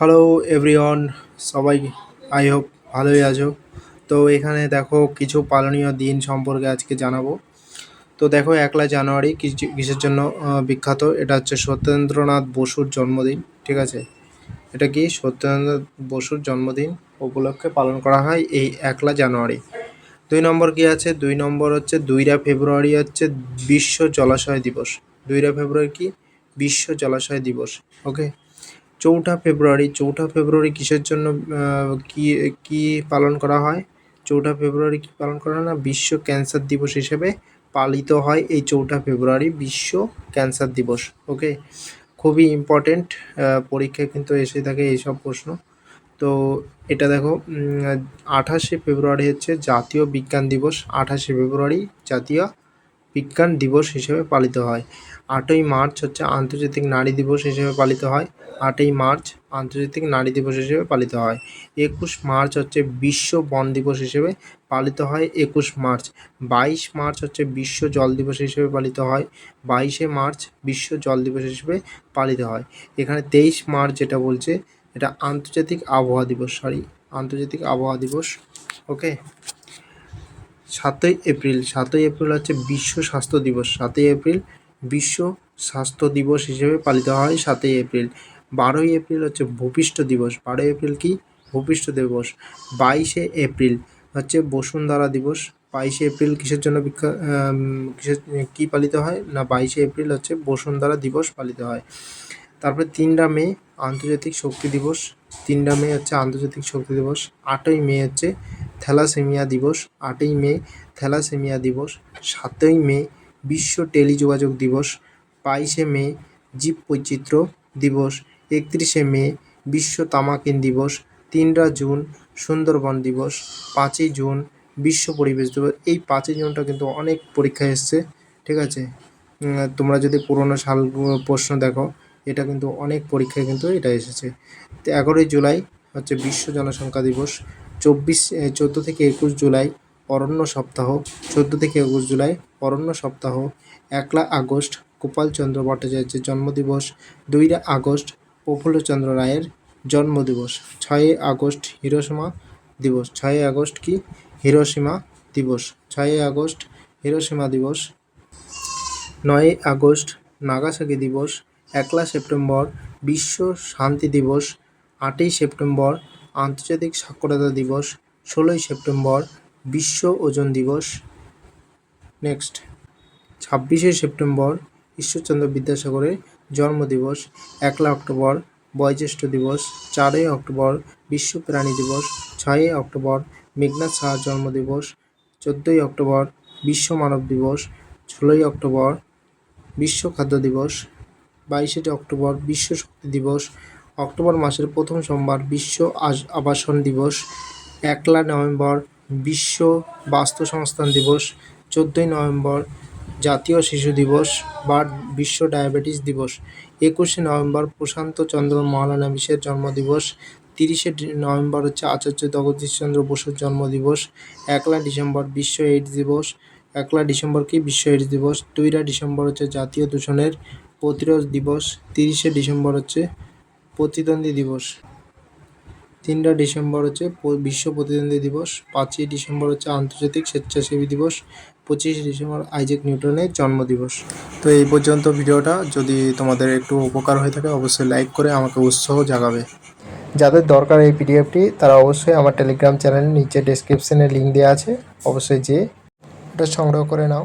Hello everyone সবাই I hope ভালোই আছো। তো এখানে দেখো, কিছু পালনীয় দিন সম্পর্কে আজকে জানাব। তো দেখো, একলা জানুয়ারি কিসের জন্য বিখ্যাত? এটা হচ্ছে সত্যেন্দ্রনাথ বসুর জন্মদিন, ঠিক আছে? এটা কি? সত্যেন্দ্রনাথ বসুর জন্মদিন উপলক্ষে পালন করা হয় এই একলা জানুয়ারি। দুই নম্বর কি আছে? দুই নম্বর হচ্ছে দুইরা ফেব্রুয়ারি হচ্ছে বিশ্ব জলাশয় দিবস। দুইরা ফেব্রুয়ারি কি? বিশ্ব জলাশয় দিবস ওকে চৌঠা ফেব্রুয়ারি চৌঠা ফেব্রুয়ারি কিসের জন্য কি কি পালন করা হয়? চৌঠা ফেব্রুয়ারি কি পালন করা হয় না? বিশ্ব ক্যান্সার দিবস হিসেবে পালিত হয় এই চৌঠা ফেব্রুয়ারি বিশ্ব ক্যান্সার দিবস ওকে খুবই ইম্পর্টেন্ট পরীক্ষায় কিন্তু এসে থাকে এইসব প্রশ্ন। তো এটা দেখো আঠাশে ফেব্রুয়ারি হচ্ছে জাতীয় বিজ্ঞান দিবস, আঠাশে ফেব্রুয়ারি জাতীয় বিজ্ঞান দিবস হিসেবে পালিত হয়। আটই মার্চ হচ্ছে আন্তর্জাতিক নারী দিবস হিসেবে পালিত হয়। আটই মার্চ আন্তর্জাতিক নারী দিবস হিসেবে পালিত হয়। একুশ মার্চ হচ্ছে বিশ্ব বন দিবস হিসেবে পালিত হয়। একুশ মার্চ। বাইশ মার্চ হচ্ছে বিশ্ব জল দিবস হিসেবে পালিত হয়। বাইশে মার্চ বিশ্ব জল দিবস হিসেবে পালিত হয়। এখানে তেইশ মার্চ যেটা বলছে, এটা আন্তর্জাতিক আবহাওয়া দিবস সরি আন্তর্জাতিক আবহাওয়া দিবস ওকে সাতই এপ্রিল সাতই এপ্রিল হচ্ছে বিশ্ব স্বাস্থ্য দিবস। সাতই এপ্রিল বিশ্ব স্বাস্থ্য দিবস হিসেবে পালিত হয় সাতই এপ্রিল। বারোই এপ্রিল হচ্ছে ভূপৃষ্ঠ দিবস। বারোই এপ্রিল কি? ভূপৃষ্ঠ দিবস। বাইশে এপ্রিল হচ্ছে বসুন্ধরা দিবস। বাইশে এপ্রিল কিসের জন্য বিখ্যাত কিসের, কী পালিত হয়? না, বাইশে এপ্রিল হচ্ছে বসুন্ধরা দিবস পালিত হয়। তারপরে তিনটা মে, আন্তর্জাতিক শক্তি দিবস। তিনটা মে হচ্ছে আন্তর্জাতিক শক্তি দিবস। আটই মে হচ্ছে থ্যালাসেমিয়া দিবস, আটই মে থ্যালাসেমিয়া দিবস, সাতই মে বিশ্ব টেলিযোগাযোগ দিবস, বাইশে মে জীব বৈচিত্র্য দিবস, একত্রিশে মে বিশ্ব তামাকিন দিবস, তিনরা জুন সুন্দরবন দিবস, পাঁচই জুন বিশ্ব পরিবেশ দিবস। এই পাঁচই জুনটা কিন্তু অনেক পরীক্ষায় এসছে, ঠিক আছে? তোমরা যদি পুরোনো সাল, প্রশ্ন দেখো, এটা কিন্তু অনেক পরীক্ষায় কিন্তু এটা এসেছে। তো এগারোই জুলাই হচ্ছে বিশ্ব জনসংখ্যা দিবস। চব্বিশ চোদ্দ থেকে একুশ জুলাই অরণ্য সপ্তাহ, চোদ্দ থেকে একুশ জুলাই অরণ্য সপ্তাহ, একলা আগস্ট গোপালচন্দ্র ভট্টাচার্যের জন্মদিবস দুইরা আগস্ট প্রফুল্লচন্দ্র রায়ের জন্মদিবস ছয়ই আগস্ট হিরোসীমা দিবস ছয়ই আগস্ট কি? হিরোসীমা দিবস ছয়ই আগস্ট হিরোসীমা দিবস নয়ই আগস্ট নাগাসাকি দিবস, একলা সেপ্টেম্বর বিশ্ব শান্তি দিবস, আটই সেপ্টেম্বর আন্তর্জাতিক সাক্ষরতা দিবস, ষোলোই সেপ্টেম্বর, বিশ্ব ওজন দিবস। নেক্সট। ছাব্বিশে সেপ্টেম্বর, ঈশ্বরচন্দ্র বিদ্যাসাগরের জন্মদিবস, একলা অক্টোবর, বয়োজ্যেষ্ঠ দিবস। চারই অক্টোবর, বিশ্ব প্রাণী দিবস। ছয়ই অক্টোবর মেঘনাথ সাহার জন্মদিবস। চোদ্দোই অক্টোবর, বিশ্ব মানব দিবস। ষোলোই অক্টোবর, বিশ্ব খাদ্য দিবস। বাইশে অক্টোবর, বিশ্ব শক্তি দিবস। অক্টোবর মাসের প্রথম সোমবার বিশ্ব আবাসন দিবস। একলা নভেম্বর বিশ্ব বাস্তু সংস্থান দিবস। চোদ্দোই নভেম্বর জাতীয় শিশু দিবস বা বিশ্ব ডায়াবেটিস দিবস। একুশে নভেম্বর প্রশান্ত চন্দ্র মহালানবিশের জন্মদিবস তিরিশে নভেম্বর হচ্ছে আচার্য জগদীশচন্দ্র বসুর জন্মদিবস একলা ডিসেম্বর বিশ্ব এইডস দিবস। একলা ডিসেম্বর কি বিশ্ব এইডস দিবস? দুইরা ডিসেম্বর হচ্ছে জাতীয় দূষণের প্রতিরোধ দিবস। তিরিশে ডিসেম্বর হচ্ছে প্রতিদ্বন্দ্বী দিবস। তিনটা ডিসেম্বর হচ্ছে বিশ্ব প্রতিদ্বন্দ্বী দিবস, পাঁচই ডিসেম্বর হচ্ছে আন্তর্জাতিক স্বেচ্ছাসেবী দিবস, পঁচিশে ডিসেম্বর আইজেক নিউটনের জন্মদিবস। তো এই পর্যন্ত ভিডিওটা, যদি তোমাদের একটু উপকার হয়ে থাকে, অবশ্যই লাইক করে আমাকে উৎসাহ জাগাবে। যাদের দরকার এই পিডিএফটি, তারা অবশ্যই আমার টেলিগ্রাম চ্যানেলের নিচে ডেসক্রিপশনে লিঙ্ক দেওয়া আছে। অবশ্যই যেয়ে এটা সংগ্রহ করে নাও।